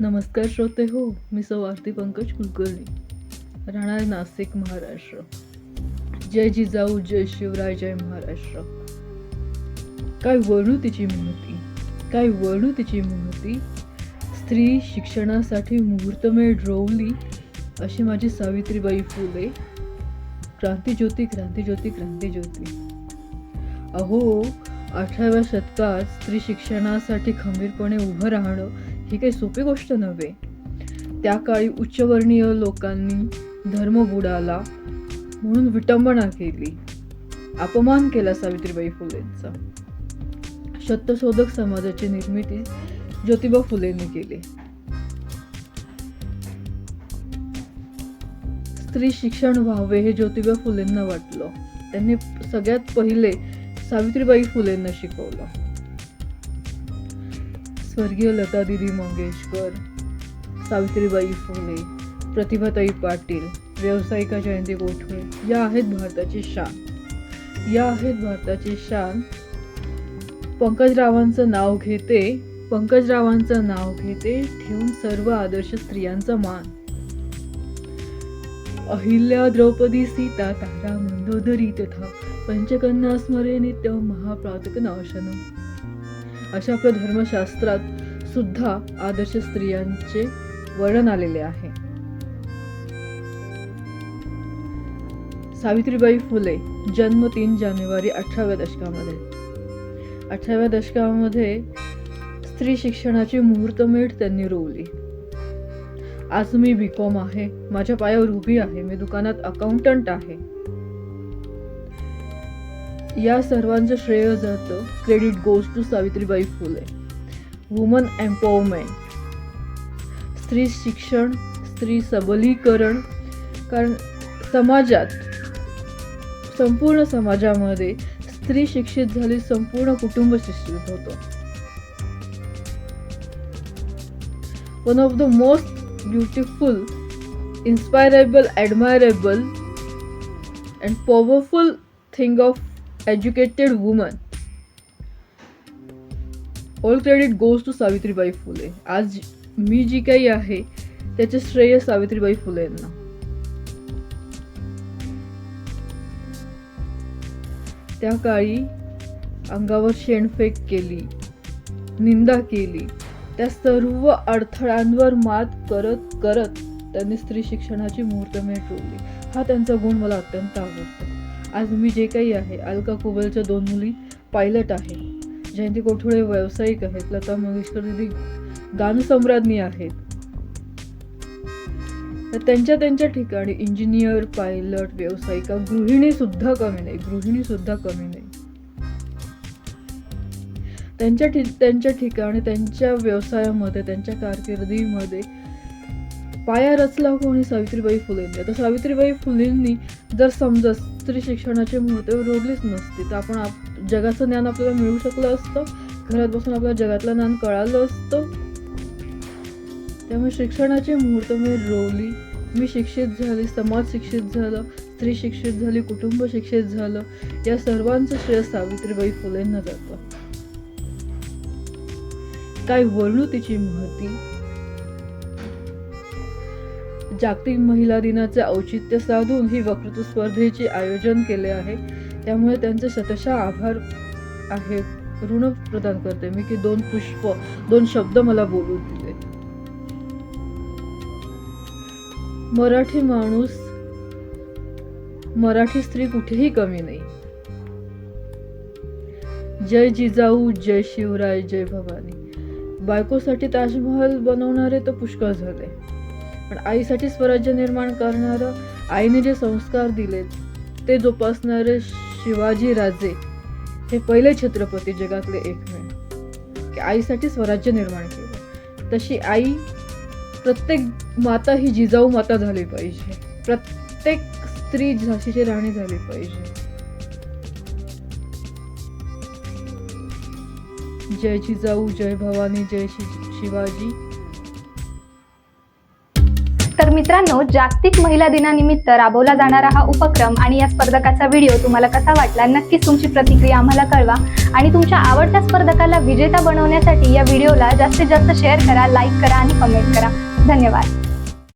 नमस्कार श्रोते हो मी सौ आरती पंकज कुलकर्णी. राहणार नाशिक महाराष्ट्र. जय जिजाऊ जय शिवराय जय महाराष्ट्र. काय वर्णू तिची महती काय वर्णू तिची महती स्त्री शिक्षणासाठी मुहूर्तमेळ रोवली अशी माझी सावित्रीबाई फुले. क्रांतीज्योती क्रांतीज्योती क्रांतीज्योती. अहो अठराव्या शतकात स्त्री शिक्षणासाठी खंबीरपणे उभं राहणं ही काही सोपी गोष्ट नव्हे. त्या काळी उच्चवर्णीय लोकांनी धर्म बुडाला म्हणून विटंबना केली. अपमान केला सावित्रीबाई फुलेंचा. सत्यशोधक समाजाची निर्मिती ज्योतिबा फुलेंनी केली. स्त्री शिक्षण व्हावे हे ज्योतिबा फुलेंना वाटलं. त्यांनी सगळ्यात पहिले सावित्रीबाई फुलेंना शिकवलं. स्वर्गीय लता दिदी मंगेशकर सावित्रीबाई फुले प्रतिभाताई पाटील व्यावसायिका जयंती गोठवे या आहेत भारताची शान. या आहेत भारताची शान. पंकजरावांचं नाव घेते पंकजरावांचं नाव घेते ठेवून सर्व आदर्श स्त्रियांचा मान. अहिल्या द्रौपदी सीता तारा मंदोदरी तथा पंचकन्या स्मरे नित्य महाप्रातक नाशन अशा आपल्या धर्मशास्त्रात सुद्धा आदर्श स्त्रियांचे वर्णन आलेले आहे. सावित्रीबाई फुले जन्म तीन जानेवारी अठराव्या दशकामध्ये. अठराव्या दशकामध्ये स्त्री शिक्षणाची मुहूर्तमेढ त्यांनी रोवली. आज मी बी कॉम आहे माझ्या पायावर उभी आहे मी दुकानात अकाउंटंट आहे. या सर्वांचं श्रेय जातं credit goes to Savitribai Phule. Woman empowerment स्त्री शिक्षण स्त्री सबलीकरण कारण समाजात संपूर्ण समाजामध्ये स्त्री शिक्षित झाली संपूर्ण कुटुंब शिक्षित होतं. One of the most beautiful inspirable admirable and powerful thing of educated woman all credit goes to Savitribai Phule आज मी जी काही आहे त्याचे श्रेय सावित्रीबाई फुले यांना. त्या काळी अंगावर शेणफेक केली निंदा केली. त्या सर्व अडथळ्यांवर मात करत करत त्यांनी स्त्री शिक्षणाची मुहूर्तमेढ रोवली हा त्यांचा गुण मला अत्यंत आवडतो. आज मी जे काही आहे अलका कुबलच्या दोन मुली पायलट आहे. जयंती कोठुळे व्यावसायिक आहेत लता मंगेशकर दिदी गानसम्राज्ञी आहेत. तर त्यांच्या त्यांच्या ठिकाणी इंजिनियर पायलट व्यावसायिका गृहिणी सुद्धा कमी नाही गृहिणी सुद्धा कमी नाही. त्यांच्या ठि त्यांच्या ठिकाणी त्यांच्या व्यवसायामध्ये त्यांच्या कारकिर्दीमध्ये पाया रचला कोणी सावित्रीबाई फुलेंनी. आता सावित्रीबाई फुलेंनी जर समजा स्त्री शिक्षणाची मुहूर्त रोडलीच नसती. तर आपण आप जगाचं ज्ञान आपल्याला मिळू शकलं असतं. घरात बसून आपल्याला जगातलं ज्ञान कळालं असतं. त्यामुळे शिक्षणाची मुहूर्त मी रोवली. मी शिक्षित झाली समाज शिक्षित झालं स्त्री शिक्षित झाली कुटुंब शिक्षित झालं. या सर्वांचं श्रेय सावित्रीबाई फुलेंना जातं. काय वर्णू तिची महती? जागतिक महिला दिनाचे औचित्य साधून ही वक्तृत्व स्पर्धेचे आयोजन केले आहे. त्यामुळे त्यांचे शतशः आभार आहेत ऋण प्रदान करते. मी की दोन पुष्प दोन शब्द मला बोलू दिले. मराठी माणूस मराठी स्त्री कुठेही कमी नाही. जय जिजाऊ जय शिवराय जय भवानी. बायकोसाठी ताजमहल बनवणारे तर पुष्कळ झाले. पण आईसाठी स्वराज्य निर्माण करणारं आईने जे संस्कार दिलेत ते जोपासणारे शिवाजी राजे हे पहिले छत्रपती जगातले एकमेव की आईसाठी स्वराज्य निर्माण केलं. तशी आई प्रत्येक माता ही जिजाऊ माता झाली पाहिजे. प्रत्येक स्त्री झाशीची राणी झाली पाहिजे. जय जिजाऊ जय भवानी जय शिवाजी. तर मित्रांनो जागतिक महिला दिनानिमित्त राबवला जाणारा हा उपक्रम आणि या स्पर्धकाचा व्हिडिओ तुम्हाला कसा वाटला नक्कीच तुमची प्रतिक्रिया आम्हाला कळवा. आणि तुमच्या आवडत्या स्पर्धकाला विजेता बनवण्यासाठी या व्हिडिओला जास्तीत जास्त शेअर करा लाईक करा आणि कमेंट करा. धन्यवाद.